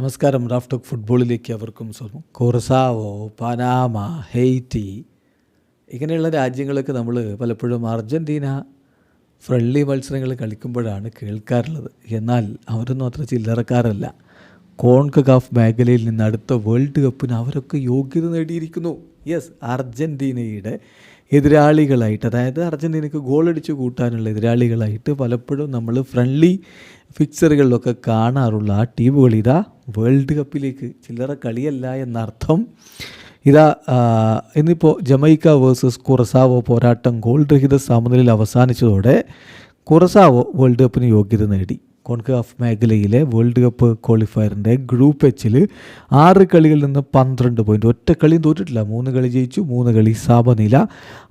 നമസ്കാരം റാഫ്റ്റോക്ക് ഫുട്ബോളിലേക്ക് അവർക്കും സ്വാഗതം. കൊറസാവോ പനാമ ഹെയ്റ്റി ഇങ്ങനെയുള്ള രാജ്യങ്ങളൊക്കെ നമ്മൾ പലപ്പോഴും അർജന്റീന ഫ്രണ്ട്ലി മത്സരങ്ങൾ കളിക്കുമ്പോഴാണ് കേൾക്കാറുള്ളത്. എന്നാൽ അവരൊന്നും അത്ര ചില്ലറക്കാരല്ല. കോൺകഗാഫ് മേഖലയിൽ നിന്ന് അടുത്ത വേൾഡ് കപ്പിന് അവരൊക്കെ യോഗ്യത നേടിയിരിക്കുന്നു. യെസ് അർജന്റീനയുടെ എതിരാളികളായിട്ട് അതായത് അർജന്റീനയ്ക്ക് ഗോളടിച്ച് കൂട്ടാനുള്ള എതിരാളികളായിട്ട് പലപ്പോഴും നമ്മൾ ഫ്രണ്ട്ലി ഫിക്സറുകളിലൊക്കെ കാണാറുള്ള ആ ടീമുകൾ ഇതാ വേൾഡ് കപ്പിലേക്ക് ചില്ലറ കളിയല്ല എന്നർത്ഥം. ഇതാ ഇന്നിപ്പോൾ ജമൈക്ക വേഴ്സസ് കുറസാവോ പോരാട്ടം ഗോൾ രഹിത സമനിലയിൽ അവസാനിച്ചതോടെ കുറസാവോ വേൾഡ് കപ്പിന് യോഗ്യത നേടി. കോൺകാഫ് മേഖലയിലെ വേൾഡ് കപ്പ് ക്വാളിഫയറിന്റെ ഗ്രൂപ്പ് എച്ചിൽ ആറ് കളികളിൽ നിന്ന് പന്ത്രണ്ട് പോയിന്റ് ഒറ്റ കളിയും തോറ്റിട്ടില്ല. മൂന്ന് കളി ജയിച്ചു മൂന്ന് കളി സമനില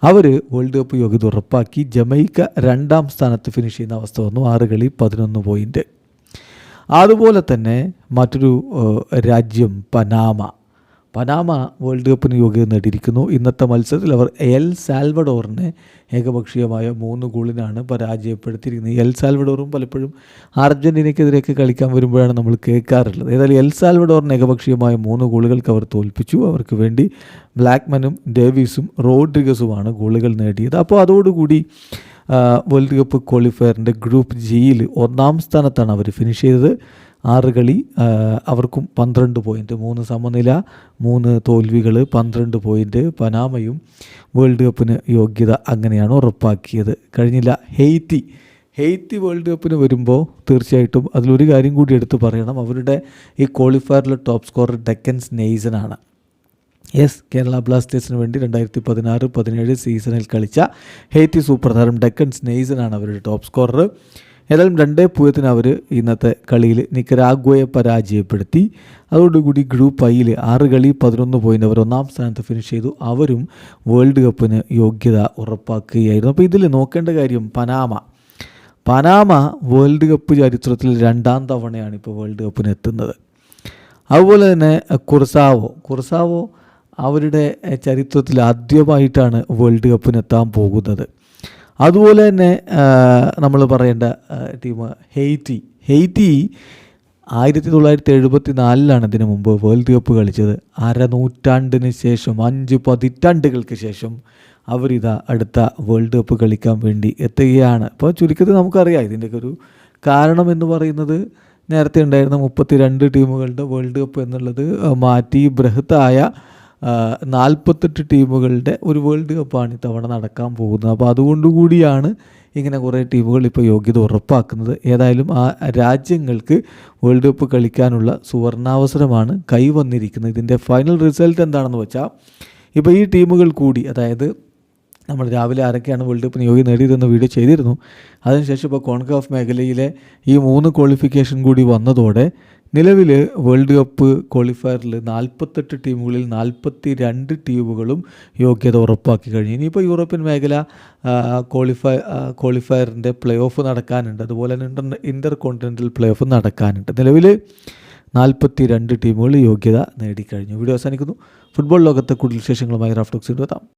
അവർ വേൾഡ് കപ്പ് യോഗ്യത ഉറപ്പാക്കി. ജമൈക്ക രണ്ടാം സ്ഥാനത്ത് ഫിനിഷ് ചെയ്യുന്ന അവസ്ഥ വന്നു. ആറ് കളി പതിനൊന്ന് പോയിന്റ് അതുപോലെ തന്നെ മറ്റൊരു രാജ്യം പനാമ. പനാമ വേൾഡ് കപ്പിന് യോഗ്യത നേടിയിരിക്കുന്നു. ഇന്നത്തെ മത്സരത്തിൽ അവർ എൽ സാൽവഡോറിനെ ഏകപക്ഷീയമായ മൂന്ന് ഗോളിനാണ് പരാജയപ്പെടുത്തിയിരിക്കുന്നത്. എൽ സാൽവഡോറും പലപ്പോഴും അർജന്റീനയ്ക്കെതിരെയൊക്കെ കളിക്കാൻ വരുമ്പോഴാണ് നമ്മൾ കേൾക്കാറുള്ളത്. ഏതായാലും എൽ സാൽവഡോറിന് ഏകപക്ഷീയമായ മൂന്ന് ഗോളുകൾക്ക് അവർ തോൽപ്പിച്ചു. അവർക്ക് വേണ്ടി ബ്ലാക്ക്മനും ഡേവീസും റോഡ്രിഗസുമാണ് ഗോളുകൾ നേടിയത്. അപ്പോൾ അതോടുകൂടി വേൾഡ് കപ്പ് ക്വാളിഫയറിന്റെ ഗ്രൂപ്പ് ജിയിൽ ഒന്നാം സ്ഥാനത്താണ് അവർ ഫിനിഷ് ചെയ്തത്. ആറ് കളി അവർക്കും പന്ത്രണ്ട് പോയിന്റ് മൂന്ന് സമനില മൂന്ന് തോൽവികൾ പന്ത്രണ്ട് പോയിന്റ് പനാമയും വേൾഡ് കപ്പിന് യോഗ്യത അങ്ങനെയാണ് ഉറപ്പാക്കിയത്. കഴിഞ്ഞില്ല ഹെയ്റ്റി ഹെയ്റ്റി വേൾഡ് കപ്പിന് വരുമ്പോൾ തീർച്ചയായിട്ടും അതിലൊരു കാര്യം കൂടി എടുത്ത് പറയണം. അവരുടെ ഈ ക്വാളിഫയറിലെ ടോപ്പ് സ്കോറർ ഡെക്കൻസ് നെയ്സനാണ് യെസ് കേരള ബ്ലാസ്റ്റേഴ്സിന് വേണ്ടി രണ്ടായിരത്തി പതിനാറ് പതിനേഴ് സീസണിൽ കളിച്ച ഹെയ്റ്റി സൂപ്പർ താരം ഡെക്കൻ സ്നെയ്സനാണ് അവരുടെ ടോപ്പ് സ്കോറർ ഏതായാലും രണ്ടേ പൂജ്യത്തിന് അവർ ഇന്നത്തെ കളിയിൽ നിക്കരാഗ്വയെ പരാജയപ്പെടുത്തി. അതോടുകൂടി ഗ്രൂപ്പ് ഐയിൽ ആറ് കളി പതിനൊന്ന് പോയിന്റ് അവർ ഒന്നാം സ്ഥാനത്ത് ഫിനിഷ് ചെയ്തു. അവരും വേൾഡ് കപ്പിന് യോഗ്യത ഉറപ്പാക്കുകയായിരുന്നു. അപ്പോൾ ഇതിൽ നോക്കേണ്ട കാര്യം പനാമ. പനാമ വേൾഡ് കപ്പ് ചരിത്രത്തിൽ രണ്ടാം തവണയാണ് ഇപ്പോൾ വേൾഡ് കപ്പിന് എത്തുന്നത്. അതുപോലെ തന്നെ കുർസാവോ. കുർസാവോ അവരുടെ ചരിത്രത്തിൽ ആദ്യമായിട്ടാണ് വേൾഡ് കപ്പിനെത്താൻ പോകുന്നത്. അതുപോലെ തന്നെ നമ്മൾ പറയേണ്ട ടീം ഹെയ്റ്റി. ഹെയ്റ്റി ആയിരത്തി തൊള്ളായിരത്തി എഴുപത്തി നാലിലാണ് ഇതിനു മുമ്പ് വേൾഡ് കപ്പ് കളിച്ചത്. അരനൂറ്റാണ്ടിന് ശേഷം അഞ്ച് പതിറ്റാണ്ടുകൾക്ക് ശേഷം അവരിതാ അടുത്ത വേൾഡ് കപ്പ് കളിക്കാൻ വേണ്ടി എത്തുകയാണ്. അപ്പോൾ ചുരുക്കത്തിൽ നമുക്കറിയാം ഇതിന്റെയൊക്കെ ഒരു കാരണം എന്ന് പറയുന്നത് നേരത്തെ ഉണ്ടായിരുന്ന മുപ്പത്തി രണ്ട് ടീമുകളുടെ വേൾഡ് കപ്പ് എന്നുള്ളത് മാറ്റി ബൃഹത്തായ നാൽപ്പത്തെട്ട് ടീമുകളുടെ ഒരു വേൾഡ് കപ്പാണ് ഇത്തവണ നടക്കാൻ പോകുന്നത്. അപ്പോൾ അതുകൊണ്ടുകൂടിയാണ് ഇങ്ങനെ കുറേ ടീമുകൾ ഇപ്പോൾ യോഗ്യത ഉറപ്പാക്കുന്നത്. ഏതായാലും ആ രാജ്യങ്ങൾക്ക് വേൾഡ് കപ്പ് കളിക്കാനുള്ള സുവർണാവസരമാണ് കൈവന്നിരിക്കുന്നത് ഇതിന്റെ ഫൈനൽ റിസൾട്ട് എന്താണെന്ന് വെച്ചാൽ ഇപ്പോൾ ഈ ടീമുകൾ കൂടി അതായത് നമ്മൾ രാവിലെ ആരൊക്കെയാണ് വേൾഡ് കപ്പിന് യോഗ്യ നേടിയതെന്ന് വീഡിയോ ചെയ്തിരുന്നു. അതിനുശേഷം ഇപ്പോൾ കോൺകാഫ് മേഖലയിലെ ഈ മൂന്ന് ക്വാളിഫിക്കേഷൻ കൂടി വന്നതോടെ നിലവിൽ വേൾഡ് കപ്പ് ക്വാളിഫയറിൽ നാൽപ്പത്തെട്ട് ടീമുകളിൽ നാൽപ്പത്തി രണ്ട് ടീമുകളും യോഗ്യത ഉറപ്പാക്കി കഴിഞ്ഞു. ഇനിയിപ്പോൾ യൂറോപ്യൻ മേഖല ക്വാളിഫയ ക്വാളിഫയറിന്റെ പ്ലേ ഓഫ് നടക്കാനുണ്ട്. അതുപോലെ തന്നെ inter inter continental play off നടക്കാനുണ്ട്. നിലവിൽ നാൽപ്പത്തി രണ്ട് ടീമുകൾ യോഗ്യത നേടിക്കഴിഞ്ഞു. വീഡിയോ അവസാനിക്കുന്നു. ഫുട്ബോൾ ലോകത്തെ കൂടുതൽ വിശേഷങ്ങളുമായി റാഫ്റ്റോക്സ് എത്താം.